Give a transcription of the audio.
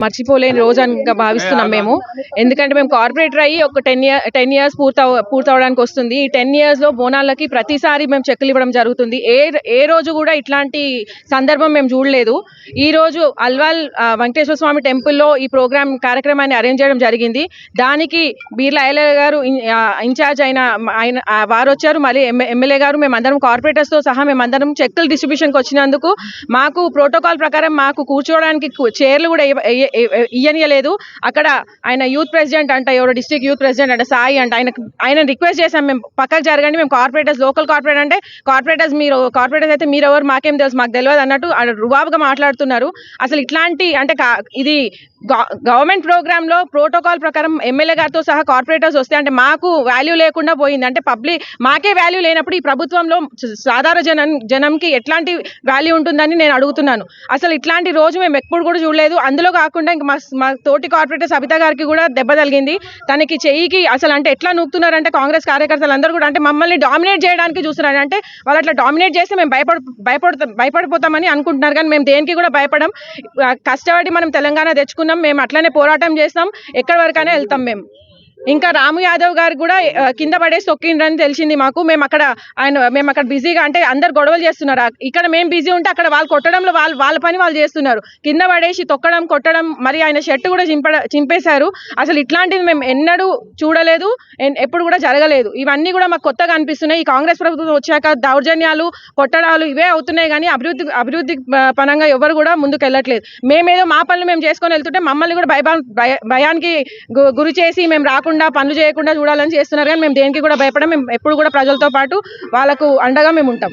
మర్చిపోలేని రోజు అని భావిస్తున్నాం మేము. ఎందుకంటే మేము కార్పొరేటర్ అయ్యి ఒక టెన్ ఇయర్ టెన్ ఇయర్స్ పూర్తి పూర్తవడానికి వస్తుంది. ఈ టెన్ ఇయర్స్లో బోనాలకి ప్రతిసారి మేము చెక్కులు ఇవ్వడం జరుగుతుంది. ఏ ఏ రోజు కూడా ఇట్లాంటి సందర్భం మేము చూడలేదు. ఈ రోజు అల్వాల్ వెంకటేశ్వర స్వామి టెంపుల్లో ఈ ప్రోగ్రామ్ కార్యక్రమాన్ని అరేంజ్ చేయడం జరిగింది. దానికి బీర్లా ఎమ్మెల్యే గారు ఇన్ఛార్జ్ అయిన ఆయన వారు వచ్చారు. మళ్ళీ ఎమ్మె- ఎమ్మెల్యే గారు మేమందరం కార్పొరేటర్స్తో సహా మేమందరం చెక్కులు డిస్ట్రిబ్యూషన్కి వచ్చినందుకు మాకు ప్రోటోకాల్ ప్రకారం మాకు కూర్చోవడానికి చైర్లు కూడా ఇయ్యనియలేదు. అక్కడ ఆయన యూత్ ప్రెసిడెంట్ అంట ఎవరో డిస్ట్రిక్ట్ యూత్ ప్రెసిడెంట్ అంటే సాయి అంట. ఆయన ఆయన రిక్వెస్ట్ చేశాం మేము. పక్కకు జరగండి మేము కార్పొరేటర్స్ లోకల్ కార్పొరేట్ అంటే కార్పొరేటర్స్ మీరు కార్పొరేటర్స్ అయితే మీరు ఎవరు మాకేం తెలుసు మాకు తెలియదు అన్నట్టు రుబాబుగా మాట్లాడుతున్నారు. అసలు ఇట్లాంటి అంటే ఇది గవర్నమెంట్ ప్రోగ్రాంలో ప్రోటోకాల్ ప్రకారం ఎమ్మెల్యే గారితో సహా కార్పొరేటర్స్ వస్తే అంటే మాకు వాల్యూ లేకుండా పోయింది. అంటే పబ్లిక్ మాకే వాల్యూ లేనప్పుడు ఈ ప్రభుత్వంలో సాధారణ జనం జనంకి ఎట్లాంటి వాల్యూ ఉంటుందని నేను అడుగుతున్నాను. అసలు ఇట్లాంటి రోజు మేము ఎప్పుడు కూడా చూడలేదు. అందులో కాకుండా ఇంకా మా మా తోటి కార్పొరేటర్ సబిత గారికి కూడా దెబ్బ తగిలింది. తనకి చెయ్యికి అసలు అంటే ఎట్లా నూకుతున్నారంటే కాంగ్రెస్ కార్యకర్తలు అందరూ కూడా అంటే మమ్మల్ని డామినేట్ చేయడానికి చూస్తున్నారు అంటే వాళ్ళు అట్లా డామినేట్ చేస్తే మేము భయపడ భయపడతాం భయపడిపోతామని అనుకుంటున్నారు. కానీ మేము దేనికి కూడా భయపడం. కష్టపడి మనం తెలంగాణ తెచ్చుకున్నాం. మేము అట్లనే పోరాటం చేస్తాం. ఎక్కడి వరకైనా వెళ్తాం మేము. ఇంకా రాము యాదవ్ గారు కూడా కింద పడేసి తొక్కిండ్రని తెలిసింది మాకు. మేము అక్కడ ఆయన మేము అక్కడ బిజీగా అంటే అందరు గొడవలు చేస్తున్నారు. ఇక్కడ మేము బిజీ ఉంటే అక్కడ వాళ్ళు కొట్టడంలో వాళ్ళు వాళ్ళ పని వాళ్ళు చేస్తున్నారు. కింద పడేసి తొక్కడం కొట్టడం మరి ఆయన షర్ట్ కూడా చింపడ చింపేశారు. అసలు ఇట్లాంటివి మేము ఎన్నడూ చూడలేదు ఎప్పుడు కూడా జరగలేదు. ఇవన్నీ కూడా మాకు కొత్తగా అనిపిస్తున్నాయి. ఈ కాంగ్రెస్ ప్రభుత్వం వచ్చాక దౌర్జన్యాలు కొట్టడాలు ఇవే అవుతున్నాయి కానీ అభివృద్ధి అభివృద్ధి పరంగా ఎవరు కూడా ముందుకు వెళ్ళట్లేదు. మేమేదో మా పనులు మేము చేసుకొని వెళ్తుంటే మమ్మల్ని కూడా భయభా భయ- భయానికి గు- గురి చేసి మేము రాకుండా పనులు చేయకుండా చూడాలని చేస్తున్నారు. కానీ మేము దేనికి కూడా భయపడం మేము ఎప్పుడు కూడా ప్రజలతో పాటు వాళ్ళకు అండగా మేము ఉంటాం.